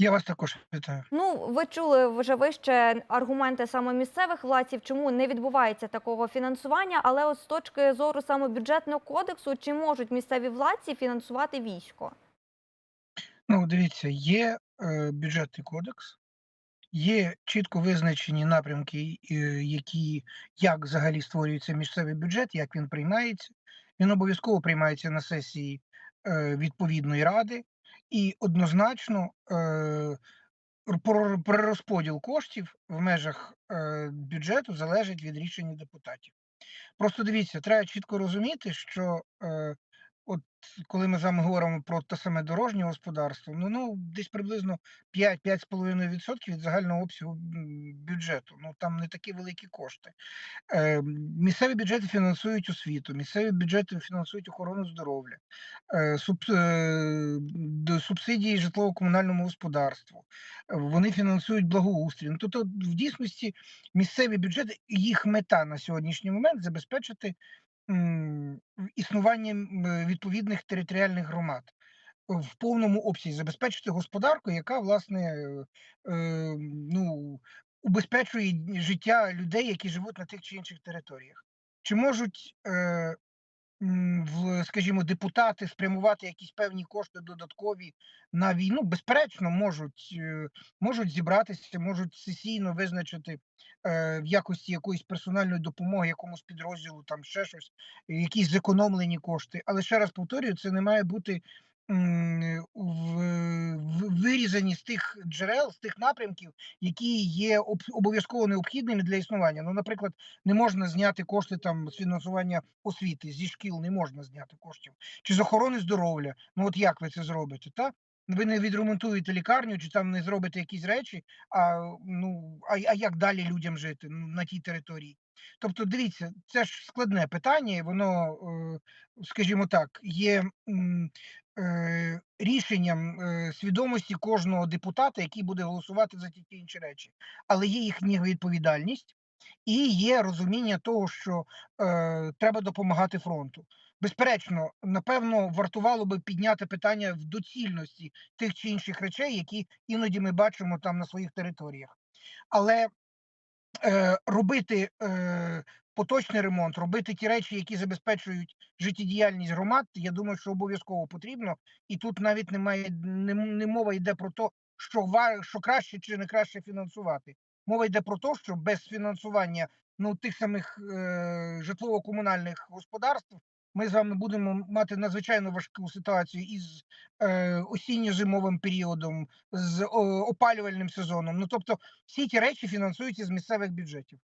Я вас також вітаю. Ну, ви чули вже вище аргументи саме місцевих владців, чому не відбувається такого фінансування. Але от з точки зору саме бюджетного кодексу, чи можуть місцеві владці фінансувати військо? Ну, дивіться, є е, бюджетний кодекс, є чітко визначені напрямки, е, які як взагалі створюється місцевий бюджет, як він приймається. Він обов'язково приймається на сесії е, відповідної ради, і однозначно е, перерозподіл коштів в межах е, бюджету залежить від рішення депутатів. Просто дивіться, треба чітко розуміти, що е, от коли ми з вами говоримо про те саме дорожнє господарство, ну ну десь приблизно 5-5,5% від загального обсягу бюджету. Ну там не такі великі кошти. Е, місцеві бюджети фінансують освіту, місцеві бюджети фінансують охорону здоров'я, е, суб, е, субсидії житлово-комунальному господарству. Вони фінансують благоустрій. Ну, тобто, в дійсності місцеві бюджети, їх мета на сьогоднішній момент забезпечити м, існування е, відповідних територіальних громад в повному обсязі, забезпечити господарку, яка власне е, ну, убезпечує життя людей, які живуть на тих чи інших територіях. Чи можуть е, в, скажімо, депутати спрямувати якісь певні кошти додаткові на війну? Безперечно, можуть, е, можуть зібратися, можуть сесійно визначити е, в якості якоїсь персональної допомоги якомусь підрозділу, там ще щось, якісь зекономлені кошти. Але ще раз повторюю, це не має бути. Вирізані з тих джерел, з тих напрямків, які є обов'язково необхідними для існування. Ну, наприклад, не можна зняти кошти там з фінансування освіти, зі шкіл не можна зняти коштів, чи з охорони здоров'я. Ну от як ви це зробите? Та? Ви не відремонтуєте лікарню, чи там не зробите якісь речі, а ну а, а як далі людям жити ну, на тій території? Тобто, дивіться, це ж складне питання, і воно, е, скажімо так, є рішенням е, свідомості кожного депутата, який буде голосувати за ті інші речі, але є їхня відповідальність. І є розуміння того, що е, треба допомагати фронту. Безперечно, напевно, вартувало би підняти питання в доцільності тих чи інших речей, які іноді ми бачимо там на своїх територіях. Але е, робити е, поточний ремонт, робити ті речі, які забезпечують життєдіяльність громад, я думаю, що обов'язково потрібно. І тут навіть немає не, не мова йде про те, що ва- що краще чи не краще фінансувати. Мова йде про те, що без фінансування ну тих самих е, житлово-комунальних господарств. Ми з вами будемо мати надзвичайно важку ситуацію із е, осінньо-зимовим періодом, з о, опалювальним сезоном. Ну тобто, всі ті речі фінансуються з місцевих бюджетів.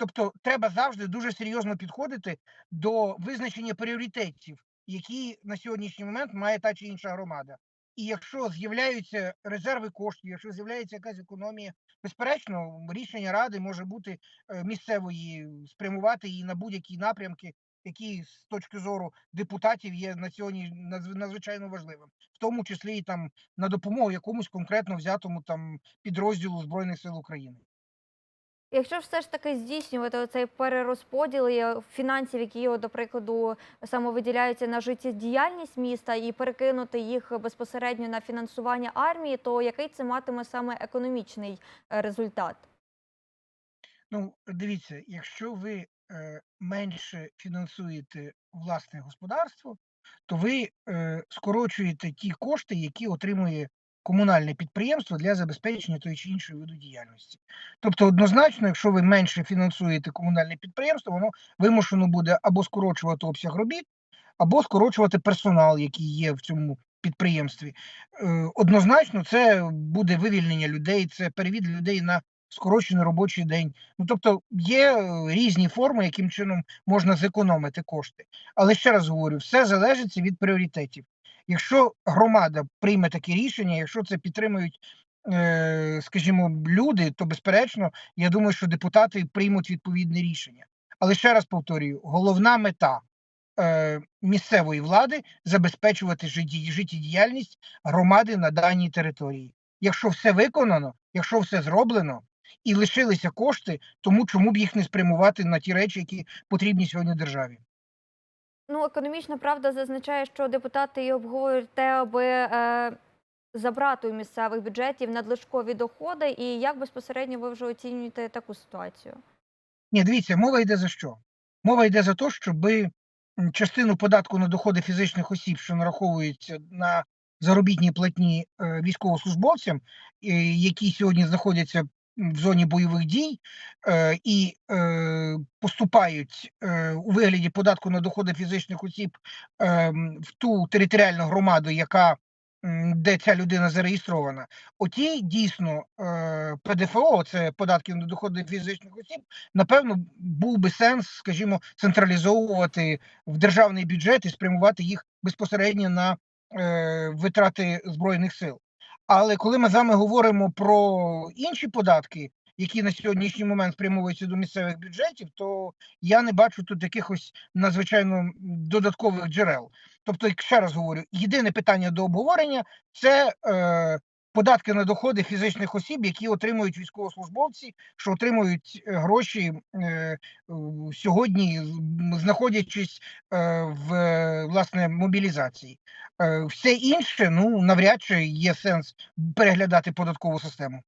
Тобто, треба завжди дуже серйозно підходити до визначення пріоритетів, які на сьогоднішній момент має та чи інша громада. І якщо з'являються резерви коштів, якщо з'являється якась економія, безперечно, рішення ради може бути е, місцевої спрямувати її на будь-які напрямки, які з точки зору депутатів є на сьогодні надзв- надзвичайно важливим, в тому числі і там на допомогу якомусь конкретно взятому там підрозділу збройних сил України. Якщо ж все ж таки здійснювати цей перерозподіл е, фінансів, які, от, до прикладу, саме виділяються на життєдіяльність міста, і перекинути їх безпосередньо на фінансування армії, то який це матиме саме економічний е, результат? Ну, дивіться, якщо ви е, менше фінансуєте власне господарство, то ви скорочуєте ті кошти, які отримує комунальне підприємство для забезпечення тої чи іншої виду діяльності. Тобто, однозначно, якщо ви менше фінансуєте комунальне підприємство, воно вимушено буде або скорочувати обсяг робіт, або скорочувати персонал, який є в цьому підприємстві. Е, Однозначно, це буде вивільнення людей, це перевід людей на скорочений робочий день. Ну тобто є е, різні форми, яким чином можна зекономити кошти. Але ще раз говорю, все залежить від пріоритетів. Якщо громада прийме таке рішення, якщо це підтримують, е, скажімо, люди, то безперечно, я думаю, що депутати приймуть відповідне рішення. Але ще раз повторюю: головна мета е, місцевої влади забезпечувати життєдіяльність громади на даній території. Якщо все виконано, якщо все зроблено і лишилися кошти, тому чому б їх не спрямувати на ті речі, які потрібні сьогодні державі? Ну, економічна правда зазначає, що депутати і обговорюють те, аби е, забрати у місцевих бюджетів надлишкові доходи, і як безпосередньо ви вже оцінюєте таку ситуацію? Ні, дивіться, мова йде за що? Мова йде за те, щоби частину податку на доходи фізичних осіб, що нараховується на заробітній платні е, військовослужбовцям, е, які сьогодні знаходяться в зоні бойових дій і е, поступають е, у вигляді податку на доходи фізичних осіб е, в ту територіальну громаду, яка де ця людина зареєстрована. Оті дійсно е, ПДФО, це податки на доходи фізичних осіб, напевно, був би сенс, скажімо, централізовувати в державний бюджет і спрямувати їх безпосередньо на е, витрати збройних сил. Але коли ми з вами говоримо про інші податки, які на сьогоднішній момент спрямовуються до місцевих бюджетів, то я не бачу тут якихось надзвичайно додаткових джерел. Тобто, ще раз говорю, єдине питання до обговорення це е, податки на доходи фізичних осіб, які отримують військовослужбовці, що отримують е, гроші е, сьогодні, знаходячись е, в власне мобілізації. Е, Все інше, ну навряд чи є сенс переглядати податкову систему.